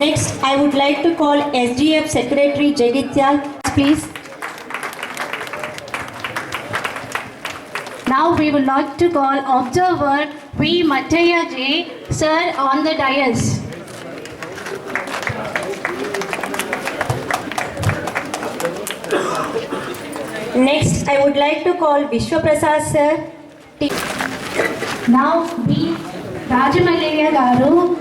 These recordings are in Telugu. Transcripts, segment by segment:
Next, I would like to call SDF Secretary Jagitya, please. Now we would like to call observer V. Mattaya Sir on the dais. Next, I would like to call Vishwa Prasad sir. Now V. Rajamalaya Garu.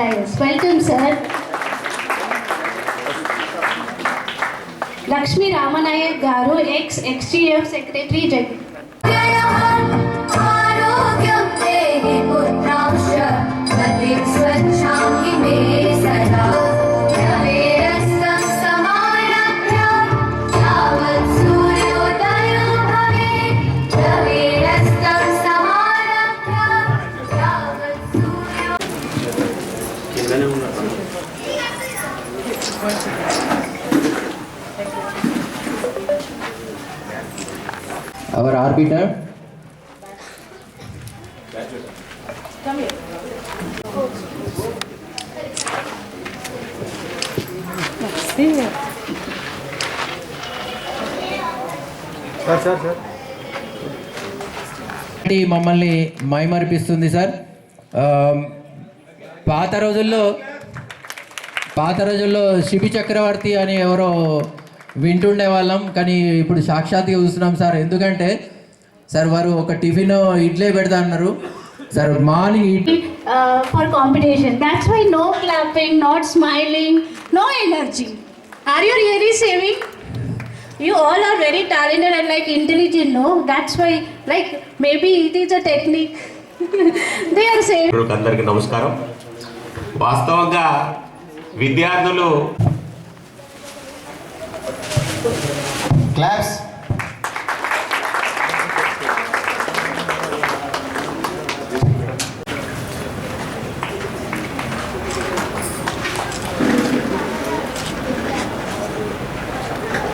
Jagityal on the dais. Welcome, sir. Lakshmi Ramanayak Garu, ex-HCF our orbiter ఇది మమ్మల్ని మైమరిపిస్తుంది సార్. పాత రోజుల్లో పాత రోజుల్లో శిబి చక్రవర్తి అని ఎవరో వింటుండే వాళ్ళం కానీ ఇప్పుడు సాక్షాత్గా చూస్తున్నాం సార్. ఎందుకంటే సార్ వారు ఒక టిఫిన్ ఇడ్లీ పెడతా అన్నారు. Sir morning for competition that's why no clapping not smiling no energy are you really saving you all are very talented and like intelligent no that's why like maybe it is a technique they are saving అందరికీ నమస్కారం. వాస్తవంగా విద్యార్థులు క్లాప్స్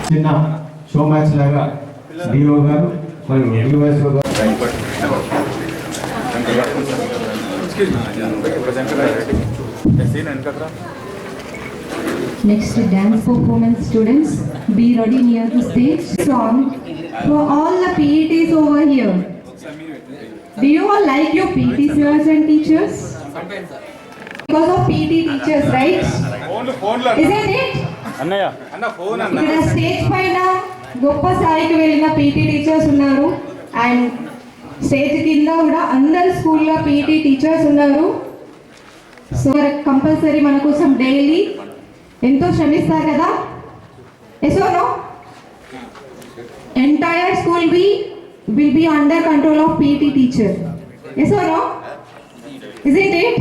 చిన్న షో మ్యాచ్ లాగా డిఓ గారు మరియు డిఓఎస్ఓ గారు. Next dance performance students, be ready near the stage. Song for all the PETs over here. Do you all like your PT sirs and teachers? Because of PT teachers, right? Isn't it? ఇక్కడ స్టేజ్ పైన గొప్ప స్థాయికి వెళ్ళిన పీటీ టీచర్స్ ఉన్నారు అండ్ స్టేజ్ కింద కూడా అందరు స్కూల్లో పీటీ టీచర్స్ ఉన్నారు సో కంపల్సరీ మన కోసం డైలీ ఎంతో శ్రమిస్తారు కదా? Also no entire school be will be under control of PT teacher also no is it it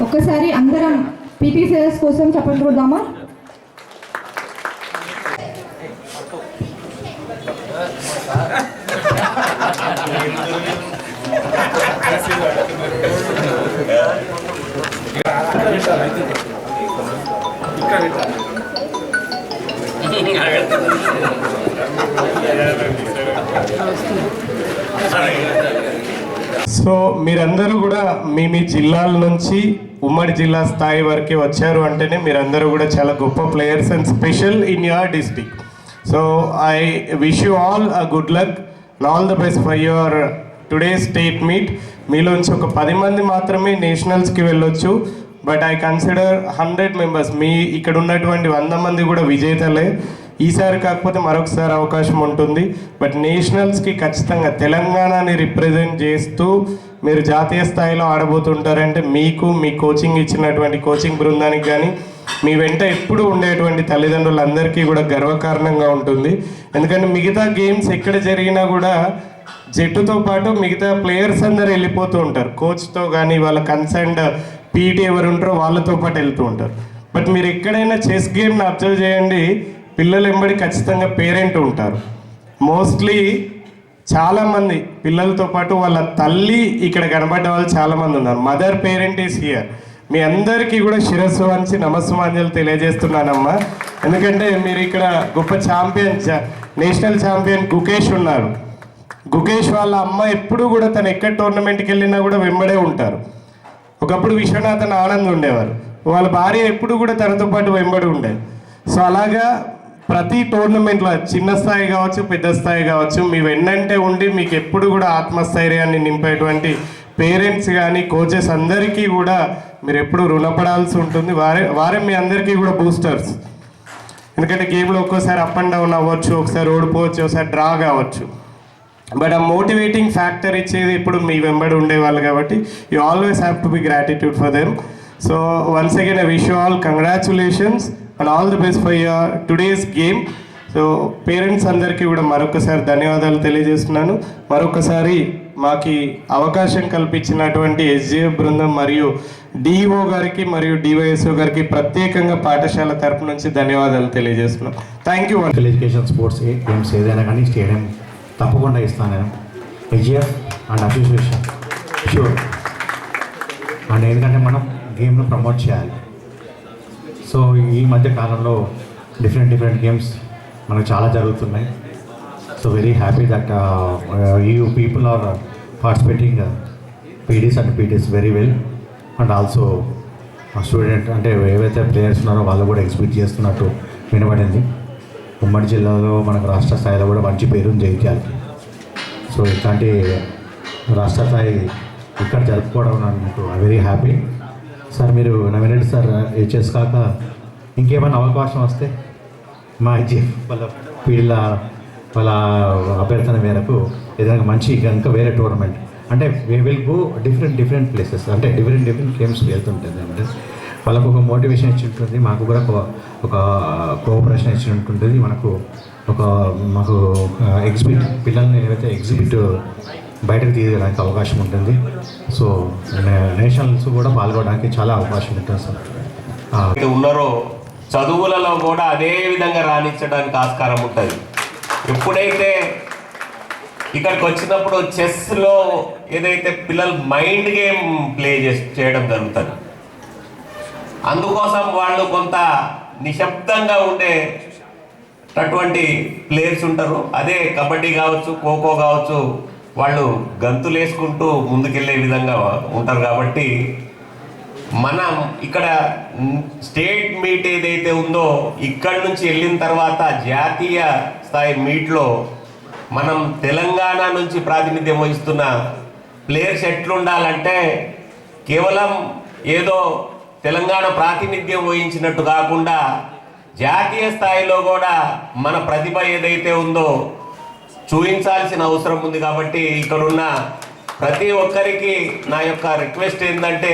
ఒక్కసారి అందరం పీటీ సేల్స్ కోసం చెప్పండి కొడదామా సో మీరందరూ కూడా మీ మీ జిల్లాల నుంచి ఉమ్మడి జిల్లా స్థాయి వరకే వచ్చారు అంటేనే మీరందరూ కూడా చాలా గొప్ప players and special in your district so I wish you all a good luck all the best for your today state meet మీలోంచి ఒక పది మంది మాత్రమే నేషనల్స్కి వెళ్ళొచ్చు. But I consider hundred members మీ ఇక్కడ ఉన్నటువంటి వంద మంది కూడా విజేతలే. ఈసారి కాకపోతే మరొకసారి అవకాశం ఉంటుంది. బట్ నేషనల్స్కి ఖచ్చితంగా తెలంగాణని రిప్రజెంట్ చేస్తూ మీరు జాతీయ స్థాయిలో ఆడబోతుంటారంటే మీకు మీ కోచింగ్ ఇచ్చినటువంటి కోచింగ్ బృందానికి కానీ మీ వెంట ఎప్పుడు ఉండేటువంటి తల్లిదండ్రులందరికీ కూడా గర్వకారణంగా ఉంటుంది. ఎందుకంటే మిగతా గేమ్స్ ఎక్కడ జరిగినా కూడా జట్టుతో పాటు మిగతా ప్లేయర్స్ అందరు వెళ్ళిపోతూ ఉంటారు. కోచ్తో కానీ వాళ్ళ కన్సర్న్డ్ పీటీ ఎవరు ఉంటారో వాళ్ళతో పాటు వెళ్తూ ఉంటారు. బట్ మీరు ఎక్కడైనా చెస్ గేమ్ని అబ్జర్వ్ చేయండి. పిల్లలు ఎంబడి ఖచ్చితంగా పేరెంట్ ఉంటారు. మోస్ట్లీ చాలామంది పిల్లలతో పాటు వాళ్ళ తల్లి ఇక్కడ కనబడ్డ వాళ్ళు చాలామంది ఉన్నారు. Mother parent is here. మీ అందరికీ కూడా శిరస్సు వంచి నమస్సుమాంజలు తెలియజేస్తున్నానమ్మా. ఎందుకంటే మీరు ఇక్కడ గొప్ప ఛాంపియన్ నేషనల్ ఛాంపియన్ గుకేష్ ఉన్నారు. గుకేష్ వాళ్ళ అమ్మ ఎప్పుడు కూడా తను ఎక్కడ టోర్నమెంట్కి వెళ్ళినా కూడా వెంబడే ఉంటారు. ఒకప్పుడు విశ్వనాథన్ ఆనంద్ ఉండేవారు. వాళ్ళ భార్య ఎప్పుడు కూడా తనతో పాటు వెంబడి ఉండేది సో అలాగా ప్రతి టోర్నమెంట్లో చిన్న స్థాయి కావచ్చు పెద్ద స్థాయి కావచ్చు మీ వెన్నంటే ఉండి మీకు ఎప్పుడు కూడా ఆత్మస్థైర్యాన్ని నింపేటువంటి పేరెంట్స్ కానీ కోచెస్ అందరికీ కూడా మీరు ఎప్పుడు రుణపడాల్సి ఉంటుంది. వారే వారే మీ అందరికీ కూడా బూస్టర్స్. ఎందుకంటే గేమ్లో ఒక్కోసారి అప్ అండ్ డౌన్ అవ్వచ్చు ఒకసారి ఓడిపోవచ్చు ఒకసారి డ్రా కావచ్చు. బట్ ఆ మోటివేటింగ్ ఫ్యాక్టర్ ఇచ్చేది ఇప్పుడు మీ వెంబడి ఉండేవాళ్ళు కాబట్టి you always have to be gratitude for them so once again I wish you all congratulations and all the best for your today's game so parents అందరికీ కూడా మరొకసారి ధన్యవాదాలు తెలియజేస్తున్నాను. మరొకసారి మాకు అవకాశం కల్పించినటువంటి ఎస్జేఎఫ్ బృందం మరియు డిఓ గారికి మరియు డివైఎస్ఓ గారికి ప్రత్యేకంగా పాఠశాల తరపు నుంచి ధన్యవాదాలు తెలియజేస్తున్నాం. Thank you education sports games ఏదైనా కానీ స్టేడియం తప్పకుండా ఇస్తాను నేను. HGF and association sure and ఎందుకంటే మనం గేమ్ను ప్రమోట్ చేయాలి. సో ఈ మధ్య కాలంలో డిఫరెంట్ డిఫరెంట్ గేమ్స్ మనకు చాలా జరుగుతున్నాయి. So very happy that you people are participating PDs and PDs very well and also student అంటే ఏవైతే ప్లేయర్స్ ఉన్నారో వాళ్ళు కూడా ఎగ్జిబిట్ చేస్తున్నట్టు వినబడింది. ఉమ్మడి జిల్లాలో మనకు రాష్ట్ర స్థాయిలో కూడా మంచి పేరు జయించాలి సో ఇట్లాంటి రాష్ట్ర స్థాయి ఇక్కడ జరుపుకోవడం నాకు వెరీ హ్యాపీ సార్ మీరు నవీన్ సార్ హెచ్ఎస్ కాక ఇంకేమైనా అవకాశం వస్తే మా జీఫ్ వాళ్ళ వీళ్ళ వాళ్ళ అభ్యర్థన మేరకు ఏదైనా మంచి ఇంకా వేరే టోర్నమెంట్ అంటే we will go different different places అంటే డిఫరెంట్ డిఫరెంట్ గేమ్స్ వెళ్తుంటుంది అంటే వాళ్ళకు ఒక మోటివేషన్ ఇచ్చి ఉంటుంది మాకు కూడా ఒక కోఆపరేషన్ ఇచ్చి ఉంటుంది మనకు ఒక మాకు ఎగ్జిబిట్ పిల్లల్ని ఏదైతే ఎగ్జిబిట్ బయటకు తీయడానికి అవకాశం ఉంటుంది. సో నేషనల్స్ కూడా పాల్గొనడానికి చాలా అవకాశం ఉంటుంది సార్. అయితే ఉన్నారో చదువులలో కూడా అదే విధంగా రాణించడానికి ఆస్కారం ఉంటుంది. ఎప్పుడైతే ఇక్కడికి వచ్చినప్పుడు చెస్లో ఏదైతే పిల్లలు మైండ్ గేమ్ ప్లే చేసి చేయడం జరుగుతుంది అందుకోసం వాళ్ళు కొంత నిశ్శబ్దంగా ఉండే అటువంటి ప్లేయర్స్ ఉంటారు. అదే కబడ్డీ కావచ్చు ఖోఖో కావచ్చు వాళ్ళు గంతులు వేసుకుంటూ ముందుకెళ్ళే విధంగా ఉంటారు కాబట్టి మనం ఇక్కడ స్టేట్ మీట్ ఏదైతే ఉందో ఇక్కడి నుంచి వెళ్ళిన తర్వాత జాతీయ స్థాయి మీట్లో మనం తెలంగాణ నుంచి ప్రాతినిధ్యం వహిస్తున్న ప్లేయర్స్ ఎట్లుండాలంటే కేవలం ఏదో తెలంగాణ ప్రాతినిధ్యం వహించినట్టు కాకుండా జాతీయ స్థాయిలో కూడా మన ప్రతిభ ఏదైతే ఉందో చూపించాల్సిన అవసరం ఉంది కాబట్టి ఇక్కడున్న ప్రతి ఒక్కరికి నా యొక్క రిక్వెస్ట్ ఏంటంటే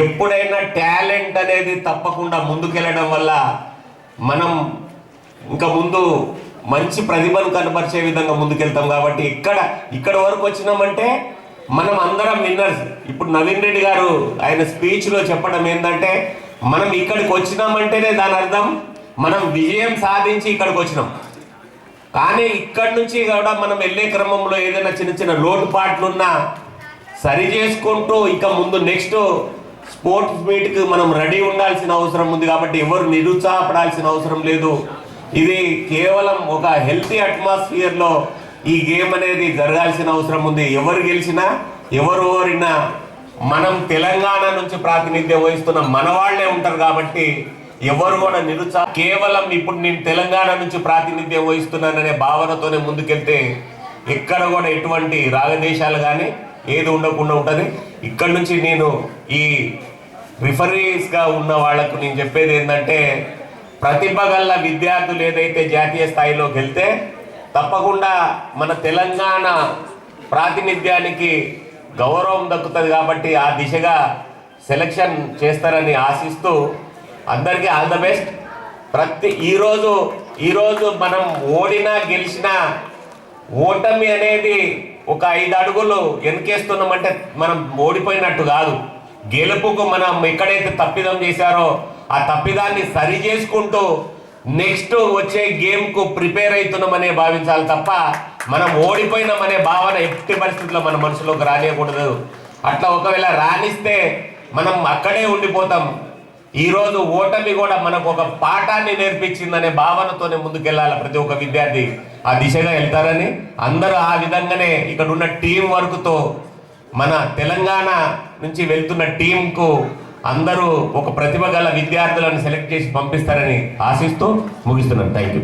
ఎప్పుడైనా టాలెంట్ అనేది తప్పకుండా ముందుకెళ్ళడం వల్ల మనం ఇంకా ముందు మంచి ప్రతిభను కనపరిచే విధంగా ముందుకెళ్తాం కాబట్టి ఇక్కడ ఇక్కడ వరకు వచ్చినామంటే మనం అందరం విన్నర్స్. ఇప్పుడు నవీన్ రెడ్డి గారు ఆయన స్పీచ్లో చెప్పడం ఏంటంటే మనం ఇక్కడికి వచ్చినామంటేనే దాని అర్థం మనం విజయం సాధించి ఇక్కడికి వచ్చినాం. కానీ ఇక్కడి నుంచి కూడా మనం వెళ్ళే క్రమంలో ఏదైనా చిన్న చిన్న లోటుపాట్లున్నా సరి చేసుకుంటూ ఇక ముందు నెక్స్ట్ స్పోర్ట్స్ మీట్కి మనం రెడీ ఉండాల్సిన అవసరం ఉంది కాబట్టి ఎవరు నిరుత్సాహపడాల్సిన అవసరం లేదు. ఇది కేవలం ఒక హెల్తీ అట్మాస్ఫియర్లో ఈ గేమ్ అనేది జరగాల్సిన అవసరం ఉంది. ఎవరు గెలిచినా ఎవరు ఓరినా మనం తెలంగాణ నుంచి ప్రాతినిధ్యం వహిస్తున్న మన వాళ్ళే ఉంటారు కాబట్టి ఎవరు కూడా నిరుత్సాహ కేవలం ఇప్పుడు నేను తెలంగాణ నుంచి ప్రాతినిధ్యం వహిస్తున్నాననే భావనతోనే ముందుకెళ్తే ఎక్కడ కూడా ఎటువంటి రాగదేశాలు కానీ ఏది ఉండకుండా ఉంటుంది. ఇక్కడ నుంచి నేను ఈ రిఫరీస్గా ఉన్న వాళ్ళకు నేను చెప్పేది ఏంటంటే ప్రతిభ గల విద్యార్థులు ఏదైతే జాతీయ స్థాయిలోకి వెళ్తే తప్పకుండా మన తెలంగాణ ప్రాతినిధ్యానికి గౌరవం దక్కుతుంది కాబట్టి ఆ దిశగా సెలక్షన్ చేస్తారని ఆశిస్తూ అందరికీ ఆల్ ద బెస్ట్. ప్రతి ఈరోజు ఈరోజు మనం ఓడినా గెలిచినా ఓటమి అనేది ఒక ఐదు అడుగులు వెనకేస్తున్నామంటే మనం ఓడిపోయినట్టు కాదు. గెలుపుకు మనం ఎక్కడైతే తప్పిదం చేశారో ఆ తప్పిదాన్ని సరి చేసుకుంటూ నెక్స్ట్ వచ్చే గేమ్కు ప్రిపేర్ అవుతున్నామనే భావించాలి తప్ప మనం ఓడిపోయినామనే భావన ఎట్టి పరిస్థితుల్లో మన మనసులోకి రానియకూడదు. అట్లా ఒకవేళ రాణిస్తే మనం అక్కడే ఉండిపోతాం. ఈరోజు ఓటమి కూడా మనకు ఒక పాఠాన్ని నేర్పించిందనే భావనతోనే ముందుకెళ్ళాలి ప్రతి ఒక్క విద్యార్థి. ఆ దిశగా వెళ్తారని అందరూ ఆ విధంగానే ఇక్కడ ఉన్న టీం వర్క్తో మన తెలంగాణ నుంచి వెళ్తున్న టీంకు అందరూ ఒక ప్రతిభ గల విద్యార్థులను సెలెక్ట్ చేసి పంపిస్తారని ఆశిస్తూ ముగిస్తున్నాను. Thank you